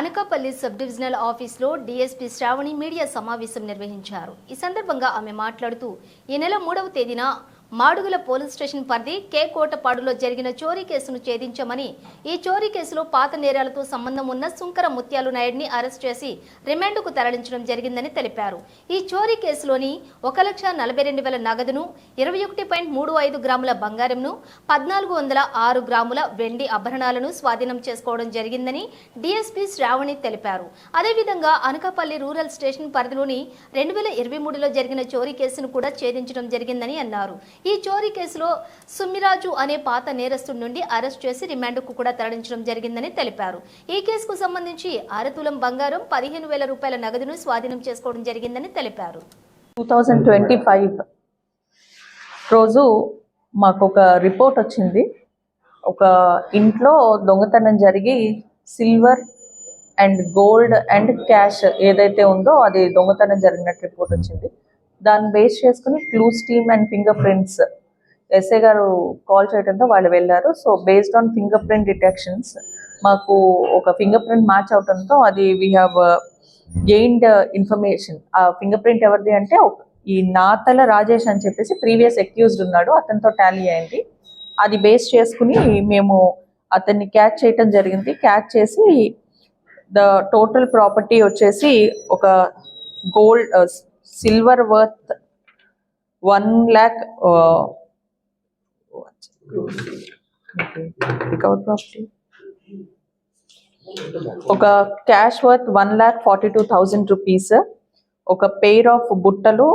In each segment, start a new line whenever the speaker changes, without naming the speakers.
Anakapalli sub divisional ఆఫీస్లో DSP Shravani media సమావేశం నిర్వహించారు. ఈ సందర్భంగా ఆమె మాట్లాడుతూ ఈ నెల మూడవ తేదీన మాడుగుల పోలీస్ స్టేషన్ పరిధి కే కోటపాడులో జరిగిన చోరీ కేసును ఛేదించామని ఈ చోరీ కేసులో పాత నేరాలతో సంబంధం ఉన్న సుంకర ముత్యాలు నాయుడిని అరెస్ట్ చేసి రిమాండ్కు తరలించడం జరిగిందని తెలిపారు. ఈ చోరీ కేసులోని ఒక లక్ష నలభై రెండు వేల నగదును ఇరవై ఒకటి పాయింట్ మూడు ఐదు గ్రాముల బంగారంను పద్నాలుగు వందల ఆరు గ్రాముల వెండి ఆభరణాలను స్వాధీనం చేసుకోవడం జరిగిందని డీఎస్పీ శ్రావణి తెలిపారు. అదేవిధంగా అనకాపల్లి రూరల్ స్టేషన్ పరిధిలోని రెండు వేల ఇరవై మూడులో జరిగిన చోరీ కేసును కూడా ఛేదించడం జరిగిందని అన్నారు. ఈ చోరీ కేసులో సుమ్మిరాజు అనే పాత నేరస్తుడి నుండి అరెస్ట్ చేసి రిమాండ్కు కూడా తరలించడం జరిగిందని తెలిపారు. ఈ కేసుకు సంబంధించి అరతులం బంగారం పదిహేను వేల రూపాయల నగదును స్వాధీనం చేసుకోవడం జరిగిందని తెలిపారు.
టూ థౌజండ్ ట్వంటీ ఫైవ్ రోజు మాకు ఒక రిపోర్ట్ వచ్చింది. ఒక ఇంట్లో దొంగతనం జరిగి silver and gold and cash ఏదైతే ఉందో అది దొంగతనం జరిగినట్టు రిపోర్ట్ వచ్చింది. దాన్ని బేస్ చేసుకుని clues team and finger prints. SA గారు కాల్ చేయడంతో వాళ్ళు వెళ్ళారు. So based on finger print detections మాకు ఒక ఫింగర్ ప్రింట్ మ్యాచ్ అవడంతో అది వీ హ్యావ్ గెయిన్డ్ ఇన్ఫర్మేషన్ ఆ ఫింగర్ ప్రింట్ ఎవరిది అంటే ఈ నాతల రాజేష్ అని చెప్పేసి ప్రీవియస్ అక్యూజ్డ్ ఉన్నాడు. అతనితో టాలీ అయింది. అది బేస్ చేసుకుని మేము అతన్ని క్యాచ్ చేయటం జరిగింది. క్యాచ్ చేసి ద టోటల్ ప్రాపర్టీ వచ్చేసి ఒక gold silver worth one lakh property ఒక cash worth one lakh forty two thousand rupees. ఒక పెయిర్ ఆఫ్ బుట్టలు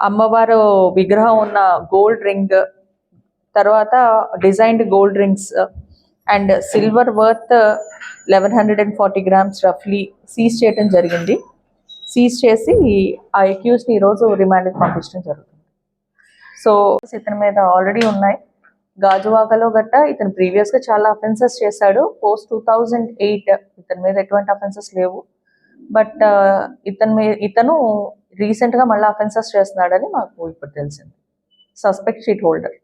అమ్మవారు విగ్రహం ఉన్న గోల్డ్ రింగ్ తర్వాత designed gold rings and silver worth eleven hundred and forty grams రఫ్లీ seize చేయడం జరిగింది. సీజ్ చేసి ఆ అక్యూస్ని ఈరోజు రిమాండ్కి పంపించడం జరుగుతుంది. సో ఇతని మీద ఆల్రెడీ ఉన్నాయి. గాజువాకలో గట్ట ఇతను ప్రీవియస్గా చాలా అఫెన్సెస్ చేశాడు. పోస్ట్ టూ థౌజండ్ ఎయిట్ ఇతని మీద ఎటువంటి అఫెన్సెస్ లేవు. బట్ uh, ఇతని మీద ఇతను రీసెంట్గా మళ్ళీ అఫెన్సెస్ చేస్తున్నాడని మాకు ఇప్పుడు తెలిసింది. Suspect sheet holder